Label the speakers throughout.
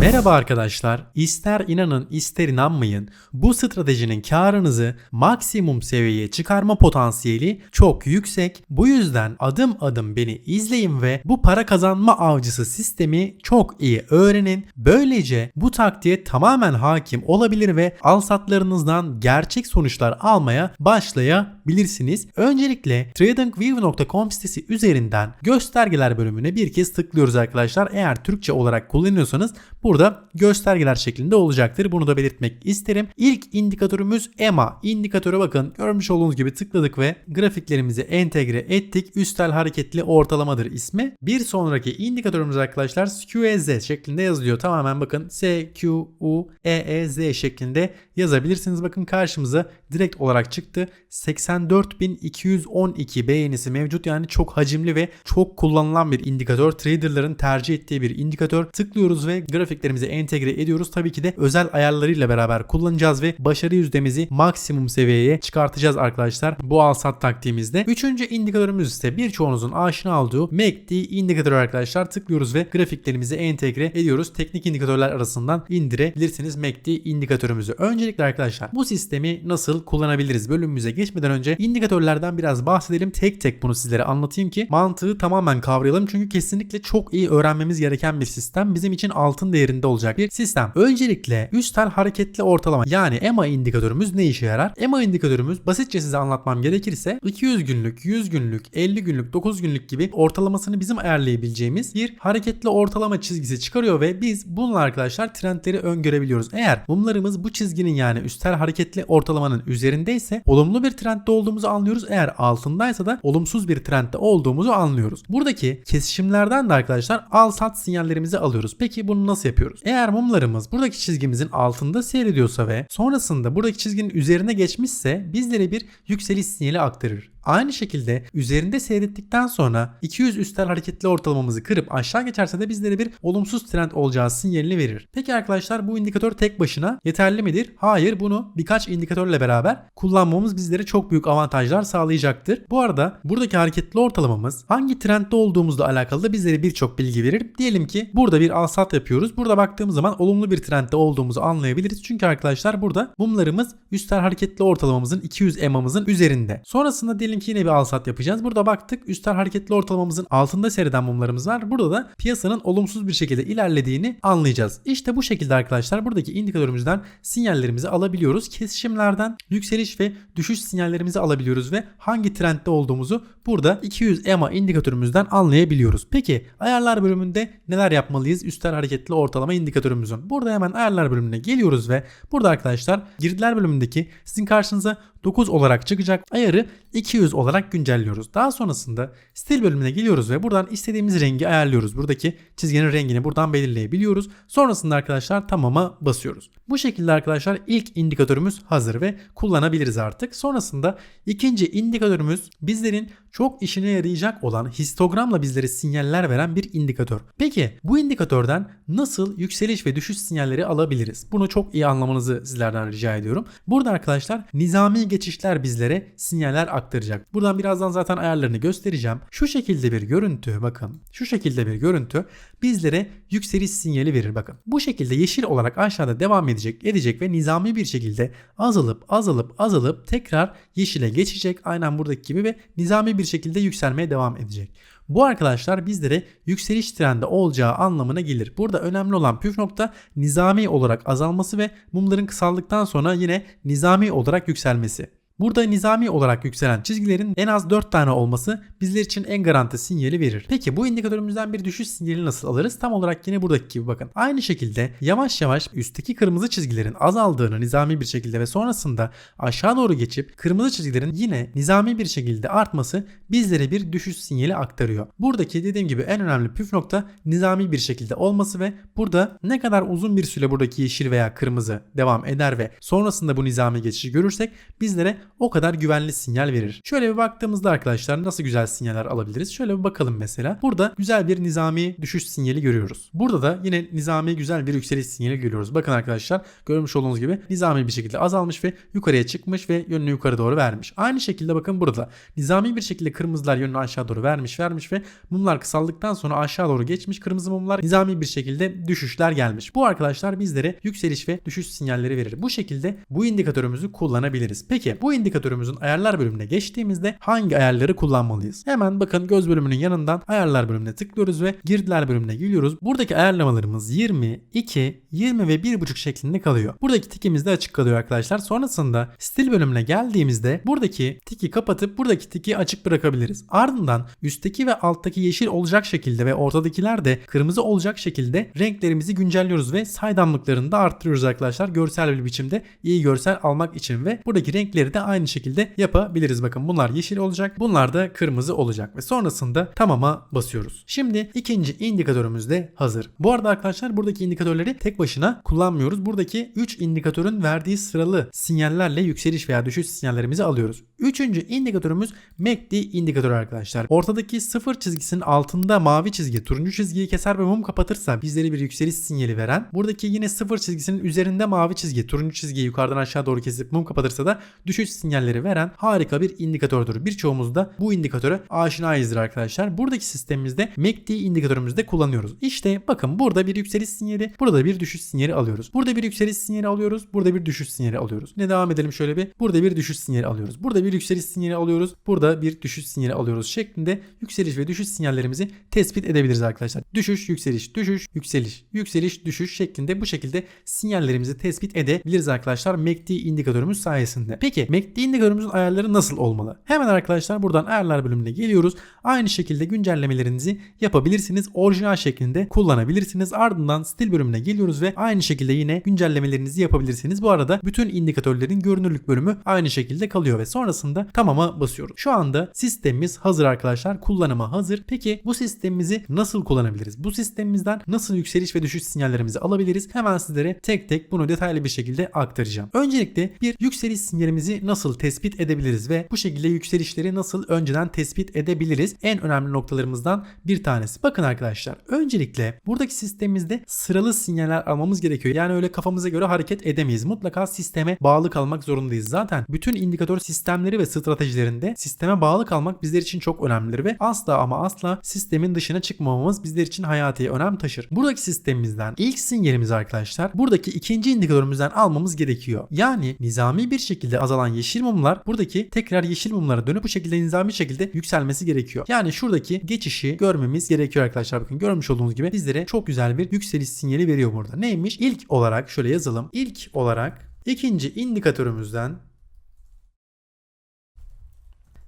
Speaker 1: Merhaba arkadaşlar. İster inanın ister inanmayın. Bu stratejinin karınızı maksimum seviyeye çıkarma potansiyeli çok yüksek. Bu yüzden adım adım beni izleyin ve bu para kazanma avcısı sistemi çok iyi öğrenin. Böylece bu taktiğe tamamen hakim olabilir ve alsatlarınızdan gerçek sonuçlar almaya başlayabilirsiniz. Öncelikle tradingview.com sitesi üzerinden göstergeler bölümüne bir kez tıklıyoruz arkadaşlar. Eğer Türkçe olarak kullanıyorsanız burada göstergeler şeklinde olacaktır. Bunu da belirtmek isterim. İlk indikatörümüz EMA. İndikatöre bakın görmüş olduğunuz gibi tıkladık ve grafiklerimizi entegre ettik. Üstel hareketli ortalamadır ismi. Bir sonraki indikatörümüz arkadaşlar SQEZ şeklinde yazılıyor. Tamamen bakın S, Q, U, E, E, Z şeklinde yazabilirsiniz. Bakın karşımıza direkt olarak çıktı. 84.212 beğenisi mevcut. Yani çok hacimli ve çok kullanılan bir indikatör. Traderların tercih ettiği bir indikatör. Tıklıyoruz ve grafiklerimizi entegre ediyoruz. Tabii ki de özel ayarlarıyla beraber kullanacağız ve başarı yüzdemizi maksimum seviyeye çıkartacağız arkadaşlar. Bu al sat taktiğimizde. Üçüncü indikatörümüz ise birçoğunuzun aşina olduğu MACD indikatörü arkadaşlar. Tıklıyoruz ve grafiklerimizi entegre ediyoruz. Teknik indikatörler arasından indirebilirsiniz MACD indikatörümüzü. Öncelikle arkadaşlar bu sistemi nasıl kullanabiliriz bölümümüze geçmeden önce indikatörlerden biraz bahsedelim. Tek tek bunu sizlere anlatayım ki mantığı tamamen kavrayalım. Çünkü kesinlikle çok iyi öğrenmemiz gereken bir sistem. Bizim için altın değerinde olacak bir sistem. Öncelikle üstel hareketli ortalama yani EMA indikatörümüz ne işe yarar? EMA indikatörümüz basitçe size anlatmam gerekirse 200 günlük, 100 günlük, 50 günlük, 9 günlük gibi ortalamasını bizim ayarlayabileceğimiz bir hareketli ortalama çizgisi çıkarıyor ve biz bununla arkadaşlar trendleri öngörebiliyoruz. Eğer mumlarımız bu çizginin yani üstel hareketli ortalamanın üzerindeyse olumlu bir trendde olduğumuzu anlıyoruz. Eğer altındaysa da olumsuz bir trendde olduğumuzu anlıyoruz. Buradaki kesişimlerden de arkadaşlar al sat sinyallerimizi alıyoruz. Peki bunu nasıl yapıyoruz? Eğer mumlarımız buradaki çizgimizin altında seyrediyorsa ve sonrasında buradaki çizginin üzerine geçmişse bizlere bir yükseliş sinyali aktarır. Aynı şekilde üzerinde seyrettikten sonra 200 üstel hareketli ortalamamızı kırıp aşağı geçerse de bizlere bir olumsuz trend olacağı sinyalini verir. Peki arkadaşlar bu indikatör tek başına yeterli midir? Hayır bunu birkaç indikatörle beraber kullanmamız bizlere çok büyük avantajlar sağlayacaktır. Bu arada buradaki hareketli ortalamamız hangi trendde olduğumuzla alakalı da bizlere birçok bilgi verir. Diyelim ki burada bir alsat yapıyoruz. Burada baktığımız zaman olumlu bir trendde olduğumuzu anlayabiliriz. Çünkü arkadaşlar burada mumlarımız üstel hareketli ortalamamızın 200 EMA'mızın üzerinde. Sonrasında diyelim ki yine bir alsat yapacağız. Burada baktık üstel hareketli ortalamamızın altında seyreden mumlarımız var. Burada da piyasanın olumsuz bir şekilde ilerlediğini anlayacağız. İşte bu şekilde arkadaşlar buradaki indikatörümüzden sinyallerimizi alabiliyoruz. Kesişimlerden yükseliş ve düşüş sinyallerimizi alabiliyoruz ve hangi trendde olduğumuzu burada 200 EMA indikatörümüzden anlayabiliyoruz. Peki ayarlar bölümünde neler yapmalıyız üstel hareketli ortalama indikatörümüzün? Burada hemen ayarlar bölümüne geliyoruz ve burada arkadaşlar girdiler bölümündeki sizin karşınıza 9 olarak çıkacak ayarı 200 olarak güncelliyoruz. Daha sonrasında stil bölümüne geliyoruz ve buradan istediğimiz rengi ayarlıyoruz. Buradaki çizginin rengini buradan belirleyebiliyoruz. Sonrasında arkadaşlar tamama basıyoruz. Bu şekilde arkadaşlar ilk indikatörümüz hazır ve kullanabiliriz artık. Sonrasında ikinci indikatörümüz bizlerin çok işine yarayacak olan histogramla bizlere sinyaller veren bir indikatör. Peki bu indikatörden nasıl yükseliş ve düşüş sinyalleri alabiliriz? Bunu çok iyi anlamanızı sizlerden rica ediyorum. Burada arkadaşlar nizami geçişler bizlere sinyaller aktaracak. Buradan birazdan zaten ayarlarını göstereceğim. Şu şekilde bir görüntü bakın. Şu şekilde bir görüntü bizlere yükseliş sinyali verir bakın. Bu şekilde yeşil olarak aşağıda devam edecek, edecek ve nizami bir şekilde azalıp azalıp azalıp tekrar yeşile geçecek. Aynen buradaki gibi ve nizami bir şekilde yükselmeye devam edecek. Bu arkadaşlar bizlere yükseliş trendi olacağı anlamına gelir. Burada önemli olan püf nokta nizami olarak azalması ve mumların kısaldıktan sonra yine nizami olarak yükselmesi. Burada nizami olarak yükselen çizgilerin en az 4 tane olması bizler için en garanti sinyali verir. Peki bu indikatörümüzden bir düşüş sinyali nasıl alırız? Tam olarak yine buradaki gibi bakın. Aynı şekilde yavaş yavaş üstteki kırmızı çizgilerin azaldığını nizami bir şekilde ve sonrasında aşağı doğru geçip kırmızı çizgilerin yine nizami bir şekilde artması bizlere bir düşüş sinyali aktarıyor. Buradaki dediğim gibi en önemli püf nokta nizami bir şekilde olması ve burada ne kadar uzun bir süre buradaki yeşil veya kırmızı devam eder ve sonrasında bu nizami geçişi görürsek bizlere o kadar güvenli sinyal verir. Şöyle bir baktığımızda arkadaşlar nasıl güzel sinyaller alabiliriz? Şöyle bir bakalım mesela. Burada güzel bir nizami düşüş sinyali görüyoruz. Burada da yine nizami güzel bir yükseliş sinyali görüyoruz. Bakın arkadaşlar görmüş olduğunuz gibi nizami bir şekilde azalmış ve yukarıya çıkmış ve yönünü yukarı doğru vermiş. Aynı şekilde bakın burada nizami bir şekilde kırmızılar yönünü aşağı doğru vermiş vermiş ve mumlar kısaldıktan sonra aşağı doğru geçmiş kırmızı mumlar nizami bir şekilde düşüşler gelmiş. Bu arkadaşlar bizlere yükseliş ve düşüş sinyalleri verir. Bu şekilde bu indikatörümüzü kullanabiliriz. Peki bu indikatörümüzün ayarlar bölümüne geçtiğimizde hangi ayarları kullanmalıyız? Hemen bakın göz bölümünün yanından ayarlar bölümüne tıklıyoruz ve girdiler bölümüne geliyoruz. Buradaki ayarlamalarımız 20, 2, 20 ve 1.5 şeklinde kalıyor. Buradaki tikimiz de açık kalıyor arkadaşlar. Sonrasında stil bölümüne geldiğimizde buradaki tiki kapatıp buradaki tiki açık bırakabiliriz. Ardından üstteki ve alttaki yeşil olacak şekilde ve ortadakiler de kırmızı olacak şekilde renklerimizi güncelliyoruz ve saydamlıklarını da arttırıyoruz arkadaşlar. Görsel bir biçimde iyi görsel almak için ve buradaki renkleri de aynı şekilde yapabiliriz. Bakın bunlar yeşil olacak. Bunlar da kırmızı olacak ve sonrasında tamama basıyoruz. Şimdi ikinci indikatörümüz de hazır. Bu arada arkadaşlar buradaki indikatörleri tek başına kullanmıyoruz. Buradaki 3 indikatörün verdiği sıralı sinyallerle yükseliş veya düşüş sinyallerimizi alıyoruz. Üçüncü indikatörümüz MACD indikatörü arkadaşlar. Ortadaki sıfır çizgisinin altında mavi çizgi turuncu çizgiyi keser ve mum kapatırsa bizleri bir yükseliş sinyali veren. Buradaki yine sıfır çizgisinin üzerinde mavi çizgi turuncu çizgiyi yukarıdan aşağı doğru kesip mum kapatırsa da düşüş sinyalleri veren harika bir indikatördür. Birçoğumuz da bu indikatöre aşinayızdır arkadaşlar. Buradaki sistemimizde MACD indikatörümüzde kullanıyoruz. İşte bakın burada bir yükseliş sinyali, burada bir düşüş sinyali alıyoruz. Burada bir yükseliş sinyali alıyoruz, burada bir düşüş sinyali alıyoruz. Ne devam edelim şöyle bir. Burada bir düşüş sinyali alıyoruz. Burada bir yükseliş sinyali alıyoruz, burada bir düşüş sinyali alıyoruz şeklinde yükseliş ve düşüş sinyallerimizi tespit edebiliriz arkadaşlar. Düşüş, yükseliş, düşüş, yükseliş, yükseliş, düşüş şeklinde bu şekilde sinyallerimizi tespit edebiliriz arkadaşlar MACD indikatörümüz sayesinde. Peki MACD indikatörümüzün ayarları nasıl olmalı? Hemen arkadaşlar buradan ayarlar bölümüne geliyoruz. Aynı şekilde güncellemelerinizi yapabilirsiniz. Orijinal şeklinde kullanabilirsiniz. Ardından stil bölümüne geliyoruz ve aynı şekilde yine güncellemelerinizi yapabilirsiniz. Bu arada bütün indikatörlerin görünürlük bölümü aynı şekilde kalıyor ve sonrasında tamama basıyoruz. Şu anda sistemimiz hazır arkadaşlar. Kullanıma hazır. Peki bu sistemimizi nasıl kullanabiliriz? Bu sistemimizden nasıl yükseliş ve düşüş sinyallerimizi alabiliriz? Hemen sizlere tek tek bunu detaylı bir şekilde aktaracağım. Öncelikle bir yükseliş sinyalimizi nasıl tespit edebiliriz ve bu şekilde yükselişleri nasıl önceden tespit edebiliriz? En önemli noktalarımızdan bir tanesi. Bakın arkadaşlar öncelikle buradaki sistemimizde sıralı sinyaller almamız gerekiyor. Yani öyle kafamıza göre hareket edemeyiz. Mutlaka sisteme bağlı kalmak zorundayız. Zaten bütün indikatör sistemleri ve stratejilerinde sisteme bağlı kalmak bizler için çok önemlidir ve asla ama asla sistemin dışına çıkmamamız bizler için hayati önem taşır. Buradaki sistemimizden ilk sinyalimiz arkadaşlar buradaki ikinci indikatörümüzden almamız gerekiyor. Yani nizami bir şekilde azalan yeşil mumlar buradaki tekrar yeşil mumlara dönüp bu şekilde nizami şekilde yükselmesi gerekiyor. Yani şuradaki geçişi görmemiz gerekiyor arkadaşlar. Bakın görmüş olduğunuz gibi bizlere çok güzel bir yükseliş sinyali veriyor burada. Neymiş? İlk olarak şöyle yazalım. İlk olarak ikinci indikatörümüzden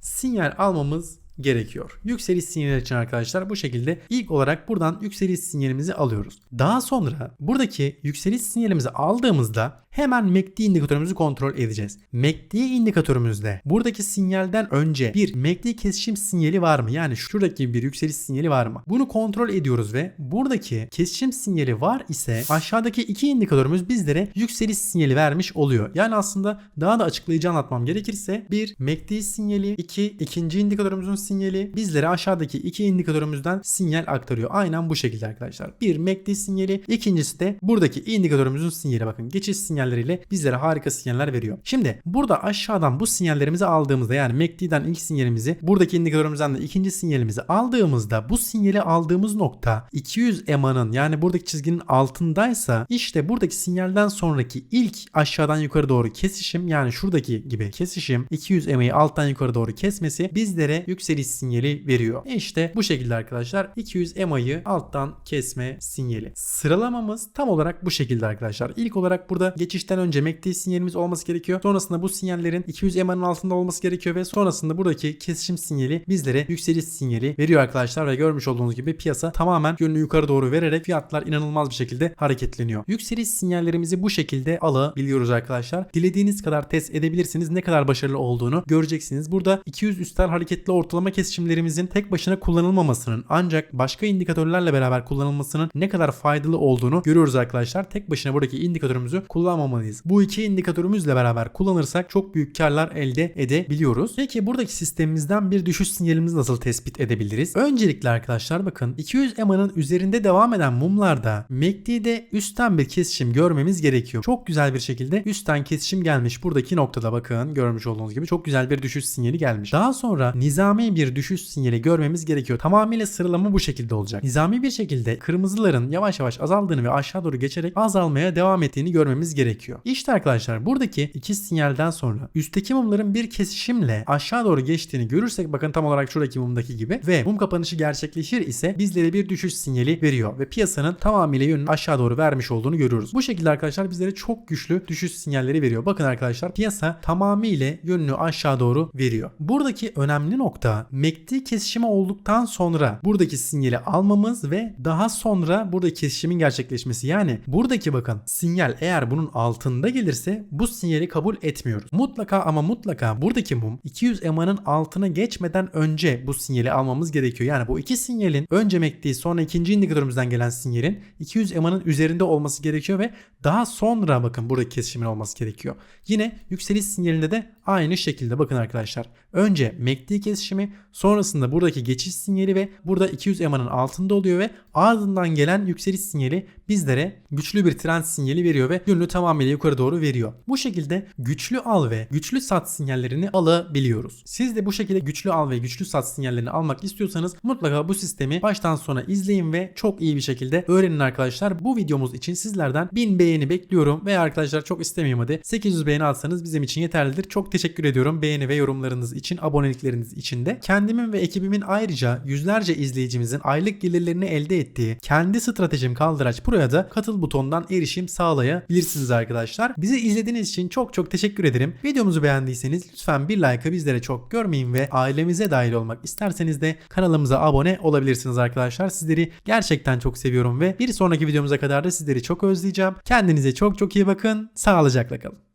Speaker 1: sinyal almamız gerekiyor. Yükseliş sinyali için arkadaşlar bu şekilde ilk olarak buradan yükseliş sinyalimizi alıyoruz. Daha sonra buradaki yükseliş sinyalimizi aldığımızda hemen MACD indikatörümüzü kontrol edeceğiz. MACD indikatörümüzde buradaki sinyalden önce bir MACD kesişim sinyali var mı? Yani şuradaki bir yükseliş sinyali var mı? Bunu kontrol ediyoruz ve buradaki kesişim sinyali var ise aşağıdaki iki indikatörümüz bizlere yükseliş sinyali vermiş oluyor. Yani aslında daha da açıklayıcı anlatmam gerekirse bir MACD sinyali, iki ikinci indikatörümüzün sinyali bizlere aşağıdaki iki indikatörümüzden sinyal aktarıyor. Aynen bu şekilde arkadaşlar. Bir MACD sinyali, ikincisi de buradaki indikatörümüzün sinyali. Bakın geçiş sinyalleriyle bizlere harika sinyaller veriyor. Şimdi burada aşağıdan bu sinyallerimizi aldığımızda yani MACD'den ilk sinyalimizi, buradaki indikatörümüzden de ikinci sinyalimizi aldığımızda bu sinyali aldığımız nokta 200 EMA'nın yani buradaki çizginin altındaysa işte buradaki sinyalden sonraki ilk aşağıdan yukarı doğru kesişim yani şuradaki gibi kesişim 200 EMA'yı alttan yukarı doğru kesmesi bizlere yükseliş sinyali veriyor. İşte bu şekilde arkadaşlar 200 EMA'yı alttan kesme sinyali. Sıralamamız tam olarak bu şekilde arkadaşlar. İlk olarak burada geçişten önce MACD sinyalimiz olması gerekiyor. Sonrasında bu sinyallerin 200 EMA'nın altında olması gerekiyor ve sonrasında buradaki kesişim sinyali bizlere yükseliş sinyali veriyor arkadaşlar ve görmüş olduğunuz gibi piyasa tamamen yönünü yukarı doğru vererek fiyatlar inanılmaz bir şekilde hareketleniyor. Yükseliş sinyallerimizi bu şekilde alabiliyoruz arkadaşlar. Dilediğiniz kadar test edebilirsiniz. Ne kadar başarılı olduğunu göreceksiniz. Burada 200 üstel hareketli ortalama ortalama kesişimlerimizin tek başına kullanılmamasının ancak başka indikatörlerle beraber kullanılmasının ne kadar faydalı olduğunu görüyoruz arkadaşlar. Tek başına buradaki indikatörümüzü kullanmamalıyız. Bu iki indikatörümüzle beraber kullanırsak çok büyük karlar elde edebiliyoruz. Peki buradaki sistemimizden bir düşüş sinyalimizi nasıl tespit edebiliriz? Öncelikle arkadaşlar bakın 200 EMA'nın üzerinde devam eden mumlarda MACD'de üstten bir kesişim görmemiz gerekiyor. Çok güzel bir şekilde üstten kesişim gelmiş. Buradaki noktada bakın görmüş olduğunuz gibi çok güzel bir düşüş sinyali gelmiş. Daha sonra nizami bir düşüş sinyali görmemiz gerekiyor. Tamamıyla sıralama bu şekilde olacak. Nizami bir şekilde kırmızıların yavaş yavaş azaldığını ve aşağı doğru geçerek azalmaya devam ettiğini görmemiz gerekiyor. İşte arkadaşlar buradaki iki sinyalden sonra üstteki mumların bir kesişimle aşağı doğru geçtiğini görürsek bakın tam olarak şuradaki mumdaki gibi ve mum kapanışı gerçekleşir ise bizlere bir düşüş sinyali veriyor ve piyasanın tamamıyla yönünü aşağı doğru vermiş olduğunu görüyoruz. Bu şekilde arkadaşlar bizlere çok güçlü düşüş sinyalleri veriyor. Bakın arkadaşlar piyasa tamamıyla yönünü aşağı doğru veriyor. Buradaki önemli nokta MACD kesişimi olduktan sonra buradaki sinyali almamız ve daha sonra burada kesişimin gerçekleşmesi. Yani buradaki bakın sinyal eğer bunun altında gelirse bu sinyali kabul etmiyoruz. Mutlaka ama mutlaka buradaki mum 200 EMA'nın altına geçmeden önce bu sinyali almamız gerekiyor. Yani bu iki sinyalin önce MACD sonra ikinci indikatörümüzden gelen sinyalin 200 EMA'nın üzerinde olması gerekiyor ve daha sonra bakın burada kesişimin olması gerekiyor. Yine yükseliş sinyalinde de aynı şekilde bakın arkadaşlar. Önce MACD kesişimi sonrasında buradaki geçiş sinyali ve burada 200 EMA'nın altında oluyor ve ardından gelen yükseliş sinyali bizlere güçlü bir trend sinyali veriyor ve yönünü tamamıyla yukarı doğru veriyor. Bu şekilde güçlü al ve güçlü sat sinyallerini alabiliyoruz. Siz de bu şekilde güçlü al ve güçlü sat sinyallerini almak istiyorsanız mutlaka bu sistemi baştan sona izleyin ve çok iyi bir şekilde öğrenin arkadaşlar. Bu videomuz için sizlerden 1000 beğeni bekliyorum ve arkadaşlar çok istemiyorum hadi 800 beğeni atsanız bizim için yeterlidir. Çok teşekkür ediyorum beğeni ve yorumlarınız için, abonelikleriniz için de. Kendimin ve ekibimin ayrıca yüzlerce izleyicimizin aylık gelirlerini elde ettiği kendi stratejim Kaldıraç Pro'ya da katıl butonundan erişim sağlayabilirsiniz arkadaşlar. Bizi izlediğiniz için çok çok teşekkür ederim. Videomuzu beğendiyseniz lütfen bir like'ı bizlere çok görmeyin ve ailemize dahil olmak isterseniz de kanalımıza abone olabilirsiniz arkadaşlar. Sizleri gerçekten çok seviyorum ve bir sonraki videomuza kadar da sizleri çok özleyeceğim. Kendinize çok çok iyi bakın. Sağlıcakla kalın.